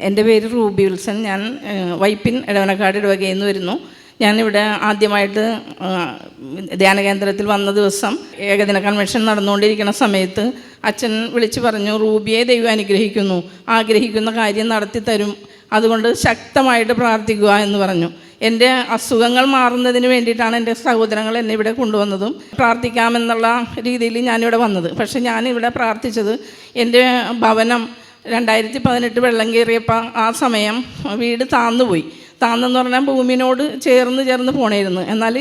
എന്റെ പേര് Ruby Wilson ഞാൻ വൈപ്പിൻ ഇടവനക്കാട് ഇടവകയിൽ നിന്ന് വരുന്നു. ഞാനിവിടെ ആദ്യമായിട്ട് ധ്യാന കേന്ദ്രത്തിൽ വന്ന ദിവസം ഏകദിന കൺവെൻഷൻ നടന്നുകൊണ്ടിരിക്കുന്ന സമയത്ത് അച്ഛൻ വിളിച്ചു പറഞ്ഞു റൂബിയെ ദൈവം അനുഗ്രഹിക്കുന്നു. ആഗ്രഹിക്കുന്ന കാര്യം നടത്തി തരും. അതുകൊണ്ട് ശക്തമായിട്ട് പ്രാർത്ഥിക്കുക എന്ന് പറഞ്ഞു. എന്റെ അസുഖങ്ങൾ മാറുന്നതിന് വേണ്ടിയിട്ടാണ് എന്റെ സഹോദരങ്ങൾ എന്നെ ഇവിടെ കൊണ്ടുവന്നതും. പ്രാർത്ഥിക്കാമെന്നുള്ള രീതിയിൽ ഞാനിവിടെ വന്നത്. പക്ഷേ ഞാനിവിടെ പ്രാർത്ഥിച്ചത് എന്റെ ഭവനം രണ്ടായിരത്തി പതിനെട്ട് വെള്ളം കയറിയപ്പോൾ ആ സമയം വീട് താന്നുപോയി. താന്നെന്ന് പറഞ്ഞാൽ ഭൂമിനോട് ചേർന്ന് ചേർന്ന് പോണായിരുന്നു. എന്നാൽ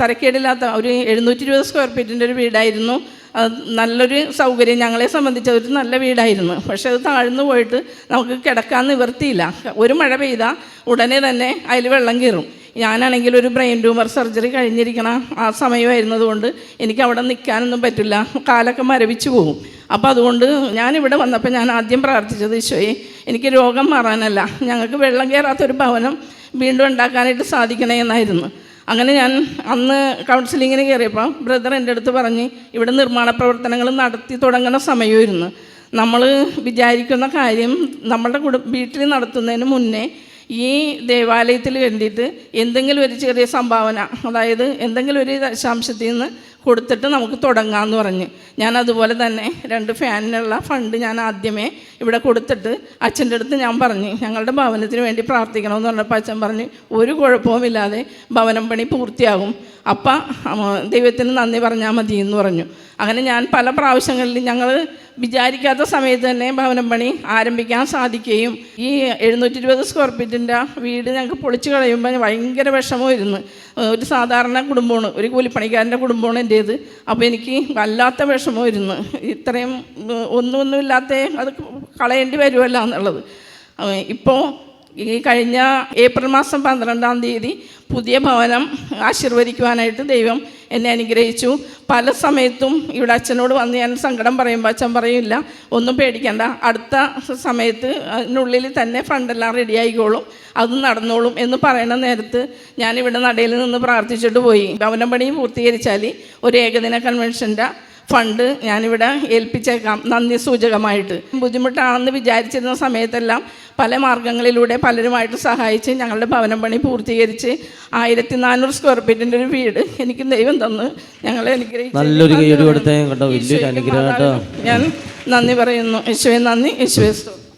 തരക്കേടില്ലാത്ത ഒരു എഴുന്നൂറ്റി ഇരുപത് സ്ക്വയർ ഫീറ്റിന്റെ ഒരു വീടായിരുന്നു. നല്ലൊരു സൗകര്യം ഞങ്ങളെ സംബന്ധിച്ച് ഒരു നല്ല വീടായിരുന്നു. പക്ഷേ അത് താഴ്ന്നു പോയിട്ട് നമുക്ക് കിടക്കാൻ നിവർത്തിയില്ല ഒരു മഴ പെയ്താൽ ഉടനെ തന്നെ അതിൽ വെള്ളം കയറും. ഞാനാണെങ്കിൽ ഒരു ബ്രെയിൻ ട്യൂമർ സർജറി കഴിഞ്ഞിരിക്കണം ആ സമയമായിരുന്നതുകൊണ്ട് എനിക്ക് അവിടെ നിൽക്കാനൊന്നും പറ്റില്ല. കാലൊക്കെ മരവിച്ചു പോകും അപ്പോൾ അതുകൊണ്ട് ഞാനിവിടെ വന്നപ്പോൾ ഞാൻ ആദ്യം പ്രാർത്ഥിച്ചത് ഈശോയെ എനിക്ക് രോഗം മാറാനല്ല. ഞങ്ങൾക്ക് വെള്ളം കയറാത്തൊരു ഭവനം വീണ്ടും ഉണ്ടാക്കാനായിട്ട് സാധിക്കണേ എന്നായിരുന്നു. അങ്ങനെ ഞാൻ അന്ന് കൗൺസിലിങ്ങിന് കയറിയപ്പോൾ ബ്രദർ എന്റെ അടുത്ത് പറഞ്ഞ് ഇവിടെ നിർമ്മാണ പ്രവർത്തനങ്ങൾ നടത്തി തുടങ്ങുന്ന സമയമായിരുന്നു. നമ്മൾ വിചാരിക്കുന്ന കാര്യം നമ്മളുടെ കുടും വീട്ടിൽ നടത്തുന്നതിന് മുന്നേ ഈ ദേവാലയത്തിൽ വേണ്ടിയിട്ട് എന്തെങ്കിലും ഒരു ചെറിയ സംഭാവന അതായത് എന്തെങ്കിലും ഒരു ദശാംശത്തിൽ നിന്ന് കൊടുത്തിട്ട് നമുക്ക് തുടങ്ങാമെന്ന് പറഞ്ഞ്. ഞാൻ അതുപോലെ തന്നെ രണ്ട് ഫാനിനുള്ള ഫണ്ട് ഞാൻ ആദ്യമേ ഇവിടെ കൊടുത്തിട്ട് അച്ഛന്റെ അടുത്ത് ഞാൻ പറഞ്ഞു. ഞങ്ങളുടെ ഭവനത്തിന് വേണ്ടി പ്രാർത്ഥിക്കണമെന്ന് പറഞ്ഞപ്പോൾ അച്ഛൻ പറഞ്ഞു ഒരു കുഴപ്പവുമില്ലാതെ ഭവനം പണി പൂർത്തിയാകും. അപ്പം ദൈവത്തിന് നന്ദി പറഞ്ഞാൽ മതി എന്ന് പറഞ്ഞു. അങ്ങനെ ഞാൻ പല പ്രാവശ്യങ്ങളിൽ ഞങ്ങൾ വിചാരിക്കാത്ത സമയത്ത് തന്നെ ഭവനം പണി ആരംഭിക്കാൻ സാധിക്കുകയും ഈ എഴുന്നൂറ്റി ഇരുപത് സ്ക്വയർ ഫീറ്റിന്റെ വീട് ഞങ്ങൾക്ക് പൊളിച്ചു കളയുമ്പോൾ ഭയങ്കര വിഷമമായിരുന്നു. ഒരു സാധാരണ കുടുംബമാണ് ഒരു കൂലിപ്പണിക്കാരന്റെ കുടുംബമാണ് എന്റേത് അപ്പോൾ എനിക്ക് വല്ലാത്ത വിഷമമായിരുന്നു. ഇത്രയും ഒന്നും ഒന്നുമില്ലാത്ത അത് കളയേണ്ടി വരുമല്ലോ എന്നുള്ളത്. ഇപ്പോൾ ഈ കഴിഞ്ഞ ഏപ്രിൽ മാസം പന്ത്രണ്ടാം തീയതി പുതിയ ഭവനം ആശീർവദിക്കുവാനായിട്ട് ദൈവം എന്നെ അനുഗ്രഹിച്ചു. പല സമയത്തും ഇവിടെ അച്ഛനോട് വന്ന് ഞാൻ സങ്കടം പറയുമ്പോൾ അച്ഛൻ പറയില്ല ഒന്നും പേടിക്കണ്ട. അടുത്ത സമയത്ത് അതിനുള്ളിൽ തന്നെ ഫണ്ടെല്ലാം റെഡി ആയിക്കോളും. അത് നടന്നോളും. എന്ന് പറയുന്ന നേരത്ത് ഞാനിവിടെ നടയിൽ നിന്ന് പ്രാർത്ഥിച്ചിട്ട് പോയി. ഭവനം പണി പൂർത്തീകരിച്ചാൽ ഒരു ഏകദിന കൺവെൻഷന്റെ ഫണ്ട് ഞാനിവിടെ ഏൽപ്പിച്ചേക്കാം. നന്ദി സൂചകമായിട്ട്. ബുദ്ധിമുട്ടാണെന്ന് വിചാരിച്ചിരുന്ന സമയത്തെല്ലാം പല മാർഗങ്ങളിലൂടെ പലരുമായിട്ട് സഹായിച്ച് ഞങ്ങളുടെ ഭവനം പണി പൂർത്തീകരിച്ച് ആയിരത്തി നാനൂറ് സ്ക്വയർ ഫീറ്റിന്റെ ഒരു വീട് എനിക്ക് ദൈവം തന്നു ഞങ്ങളെ അനുഗ്രഹിച്ചു നല്ലൊരു കൈയ്യടി കൊടുത്തേ കേട്ടോ വലിയൊരു അനുഗ്രഹം ഞാൻ നന്ദി പറയുന്നു. യേശുവെ നന്ദി യേശുവെ